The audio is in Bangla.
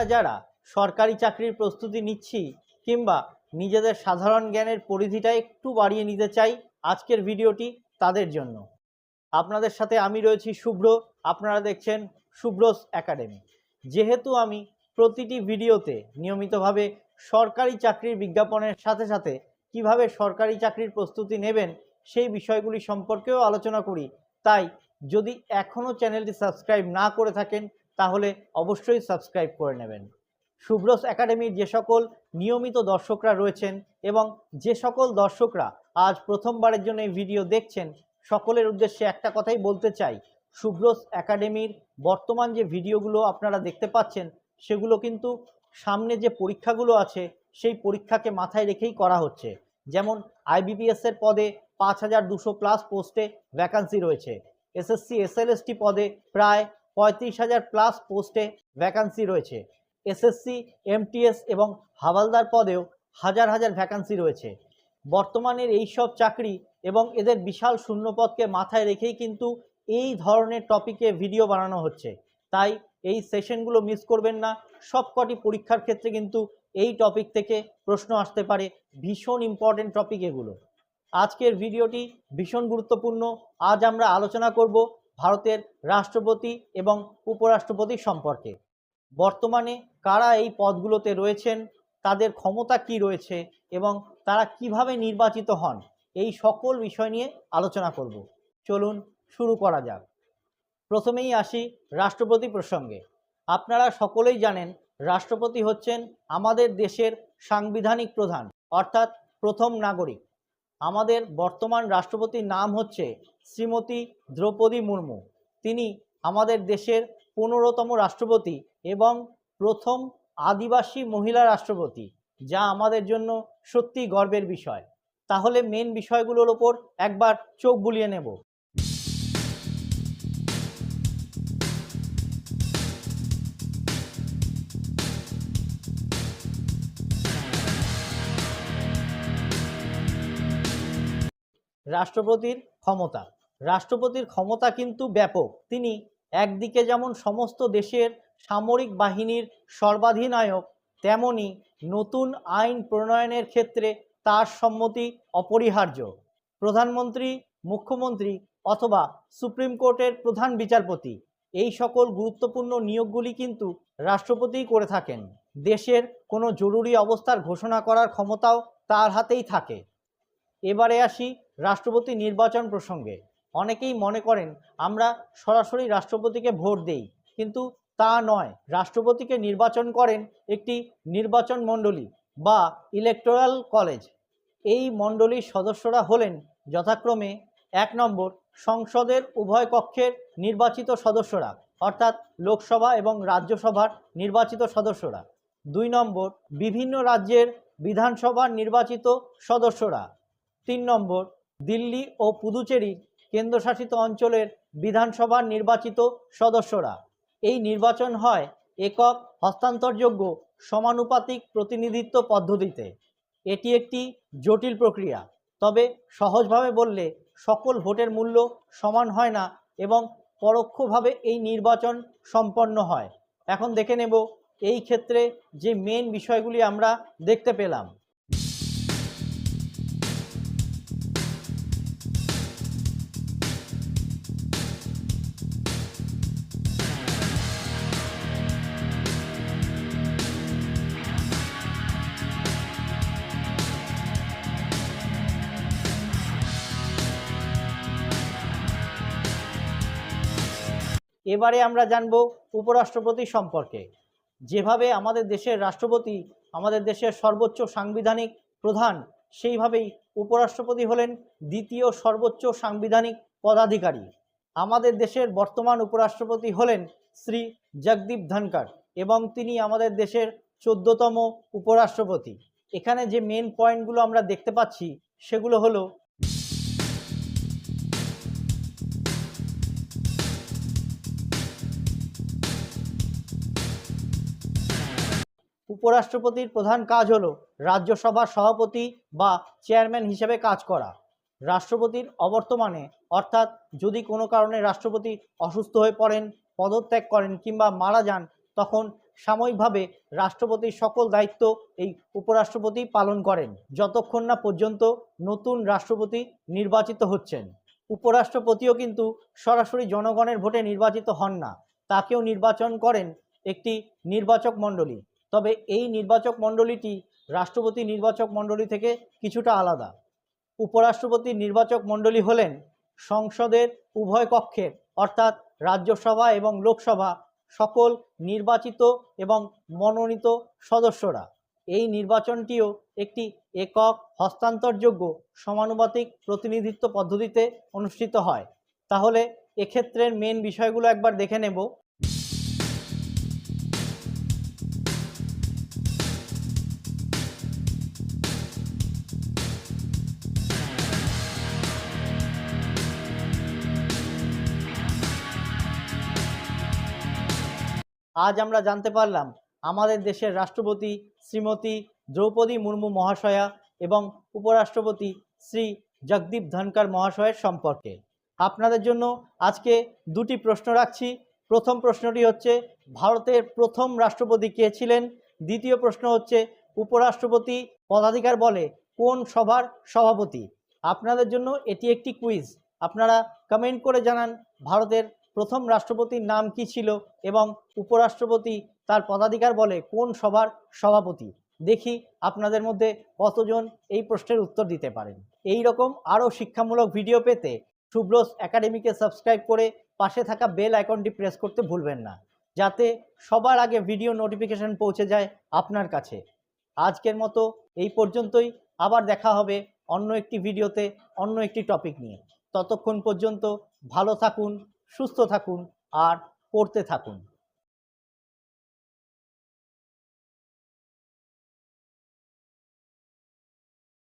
আমরা যারা সরকারি চাকরির প্রস্তুতি নিচ্ছি কিংবা নিজেদের সাধারণ জ্ঞানের পরিধিটা একটু বাড়িয়ে নিতে চাই আজকের ভিডিওটি তাদের জন্য। আপনাদের সাথে আমি রয়েছি শুভ্র, আপনারা দেখছেন শুভ্রস একাডেমি। যেহেতু আমি প্রতিটি ভিডিওতে নিয়মিতভাবে সরকারি চাকরির বিজ্ঞাপনের সাথে সাথে কীভাবে সরকারি চাকরির প্রস্তুতি নেবেন সেই বিষয়গুলি সম্পর্কেও আলোচনা করি, তাই যদি এখনও চ্যানেলটি সাবস্ক্রাইব না করে থাকেন তাহলে অবশ্যই সাবস্ক্রাইব করে নেবেন। শুভ্রস একাডেমির যে সকল নিয়মিত দর্শকরা রয়েছেন এবং যে সকল দর্শকরা আজ প্রথমবারের জন্য এই ভিডিও দেখছেন, সকলের উদ্দেশ্যে একটা কথাই বলতে চাই। শুভ্রস একাডেমির বর্তমান যে ভিডিওগুলো আপনারা দেখতে পাচ্ছেন, সেগুলো কিন্তু সামনে যে পরীক্ষাগুলো আছে, সেই পরীক্ষাকে মাথায় রেখেই করা হচ্ছে। যেমন আইবিপিএস এর পদে পাঁচ হাজার দুশো প্লাস পোস্টে ভ্যাকান্সি রয়েছে। এসএসসি, এসএলএসটি পদে প্রায় পঁয়ত্রিশ হাজার প্লাস পোস্টে ভ্যাকান্সি রয়েছে। এসএসসি এমটিএস এবং হাওয়ালদার পদেও হাজার হাজার ভ্যাকান্সি রয়েছে। বর্তমানের এই সব চাকরি এবং এদের বিশাল শূন্যপদকে মাথায় রেখেই কিন্তু এই ধরনের টপিকে ভিডিও বানানো হচ্ছে। তাই এই সেশনগুলো মিস করবেন না। সবকটি পরীক্ষার ক্ষেত্রে কিন্তু এই টপিক থেকে প্রশ্ন আসতে পারে ভীষণ ইম্পর্টেন্ট টপিক এগুলো। আজকের ভিডিওটি ভীষণ গুরুত্বপূর্ণ। আজ আমরা আলোচনা করব ভারতের রাষ্ট্রপতি এবং উপরাষ্ট্রপতি সম্পর্কে। বর্তমানে কারা এই পদগুলোতে রয়েছেন, তাদের ক্ষমতা কি রয়েছে এবং তারা কীভাবে নির্বাচিত হন, এই সকল বিষয় নিয়ে আলোচনা করব। চলুন শুরু করা যাক। প্রথমেই আসি রাষ্ট্রপতি প্রসঙ্গে। আপনারা সকলেই জানেন, রাষ্ট্রপতি হচ্ছেন আমাদের দেশের সাংবিধানিক প্রধান, অর্থাৎ প্রথম নাগরিক। আমাদের বর্তমান রাষ্ট্রপতির নাম হচ্ছে শ্রীমতী দ্রৌপদী মুর্মু। তিনি আমাদের দেশের পনেরোতম রাষ্ট্রপতি এবং প্রথম আদিবাসী মহিলা রাষ্ট্রপতি, যা আমাদের জন্য সত্যি গর্বের বিষয়। তাহলে মেন বিষয়গুলোর ওপর একবার চোখ বুলিয়ে নেব। রাষ্ট্রপতির ক্ষমতা। রাষ্ট্রপতির ক্ষমতা কিন্তু ব্যাপক। তিনি একদিকে যেমন সমস্ত দেশের সামরিক বাহিনীর সর্বাধিনায়ক, তেমনি নতুন আইন প্রণয়নের ক্ষেত্রে তার সম্মতি অপরিহার্য। প্রধানমন্ত্রী, মুখ্যমন্ত্রী অথবা সুপ্রিম কোর্টের প্রধান বিচারপতি, এই সকল গুরুত্বপূর্ণ নিয়োগগুলি কিন্তু রাষ্ট্রপতিই করে থাকেন। দেশের কোনো জরুরি অবস্থার ঘোষণা করার ক্ষমতাও তার হাতেই থাকে। এবারে আসি রাষ্ট্রপতি নির্বাচন প্রসঙ্গে। অনেকেই মনে করেন, আমরা সরাসরি রাষ্ট্রপতিকে ভোট দেই। কিন্তু তা নয়। রাষ্ট্রপতিকে নির্বাচন করেন একটি নির্বাচন মণ্ডলী বা ইলেকটোরাল কলেজ। এই মণ্ডলীর সদস্যরা হলেন যথাক্রমে এক নম্বর সংসদের উভয় কক্ষের নির্বাচিত সদস্যরা, অর্থাৎ লোকসভা এবং রাজ্যসভার নির্বাচিত সদস্যরা। দুই নম্বর বিভিন্ন রাজ্যের বিধানসভার নির্বাচিত সদস্যরা। তিন নম্বর দিল্লি ও পুদুচেরি কেন্দ্রশাসিত অঞ্চলের বিধানসভার নির্বাচিত সদস্যরা। এই নির্বাচন হয় একক হস্তান্তরযোগ্য সমানুপাতিক প্রতিনিধিত্ব পদ্ধতিতে। এটি একটি জটিল প্রক্রিয়া, তবে সহজভাবে বললে সকল ভোটের মূল্য সমান হয় না এবং পরোক্ষভাবে এই নির্বাচন সম্পন্ন হয়। এখন দেখে নেব এই ক্ষেত্রে যে মেন বিষয়গুলি আমরা দেখতে পেলাম। এবারে আমরা জানব উপরাষ্ট্রপতি সম্পর্কে। যেভাবে আমাদের দেশের রাষ্ট্রপতি, আমাদের দেশের সর্বোচ্চ সাংবিধানিক প্রধান, সেইভাবেই উপরাষ্ট্রপতি হলেন দ্বিতীয় সর্বোচ্চ সাংবিধানিক পদাধিকারী। আমাদের দেশের বর্তমান উপরাষ্ট্রপতি হলেন শ্রী জগদীপ ধনকার এবং তিনি আমাদের দেশের চোদ্দতম উপরাষ্ট্রপতি। এখানে যে মেন পয়েন্টগুলো আমরা দেখতে পাচ্ছি, সেগুলো হলো উপরাষ্ট্রপতির প্রধান কাজ হল রাজ্যসভার সভাপতি বা চেয়ারম্যান হিসেবে কাজ করা। রাষ্ট্রপতির অবর্তমানে, অর্থাৎ যদি কোনো কারণে রাষ্ট্রপতি অসুস্থ হয়ে পড়েন, পদত্যাগ করেন কিংবা মারা যান, তখন সাময়িকভাবে রাষ্ট্রপতির সকল দায়িত্ব এই উপরাষ্ট্রপতি পালন করেন। যতক্ষণ না পর্যন্ত নতুন রাষ্ট্রপতি নির্বাচিত হচ্ছেন। উপরাষ্ট্রপতিও কিন্তু সরাসরি জনগণের ভোটে নির্বাচিত হন না। তাকেও নির্বাচন করেন একটি নির্বাচক মণ্ডলী। তবে এই নির্বাচক মণ্ডলীটি রাষ্ট্রপতি নির্বাচক মণ্ডলী থেকে কিছুটা আলাদা। উপরাষ্ট্রপতি নির্বাচক মণ্ডলী হলেন সংসদের উভয় কক্ষের, অর্থাৎ রাজ্যসভা এবং লোকসভা, সকল নির্বাচিত এবং মনোনীত সদস্যরা। এই নির্বাচনটিও একটি একক হস্তান্তরযোগ্য সমানুপাতিক প্রতিনিধিত্ব পদ্ধতিতে অনুষ্ঠিত হয়। তাহলে এক্ষেত্রের মেন বিষয়গুলো একবার দেখে নেব। আজ আমরা জানতে পারলাম আমাদের দেশের রাষ্ট্রপতি শ্রীমতী দ্রৌপদী মুর্মু মহাশয়া এবং উপরাষ্ট্রপতি শ্রী জগদীপ ধনকার মহাশয়ের সম্পর্কে। আপনাদের জন্য আজকে দুটি প্রশ্ন রাখছি। প্রথম প্রশ্নটি হচ্ছে, ভারতের প্রথম রাষ্ট্রপতি কে ছিলেন? দ্বিতীয় প্রশ্ন হচ্ছে, উপরাষ্ট্রপতি পদাধিকার বলে কোন সভার সভাপতি? আপনাদের জন্য এটি একটি কুইজ আপনারা কমেন্ট করে জানান ভারতের প্রথম রাষ্ট্রপতির নাম কি ছিল এবং উপরাষ্ট্রপতি তার পদাধিকার বলে কোন সভার সভাপতি? দেখি আপনাদের মধ্যে কতজন এই প্রশ্নের উত্তর দিতে পারেন। এই রকম আরও শিক্ষামূলক ভিডিও পেতে সুব্রোস একাডেমিকে সাবস্ক্রাইব করে পাশে থাকা বেল আইকনটি প্রেস করতে ভুলবেন না, যাতে সবার আগে ভিডিও নোটিফিকেশন পৌঁছে যায় আপনার কাছে। আজকের মতো এই পর্যন্তই। আবার দেখা হবে অন্য একটি ভিডিওতে অন্য একটি টপিক নিয়ে। ততক্ষণ পর্যন্ত ভালো থাকুন সুস্থ থাকুন আর পড়তে থাকুন।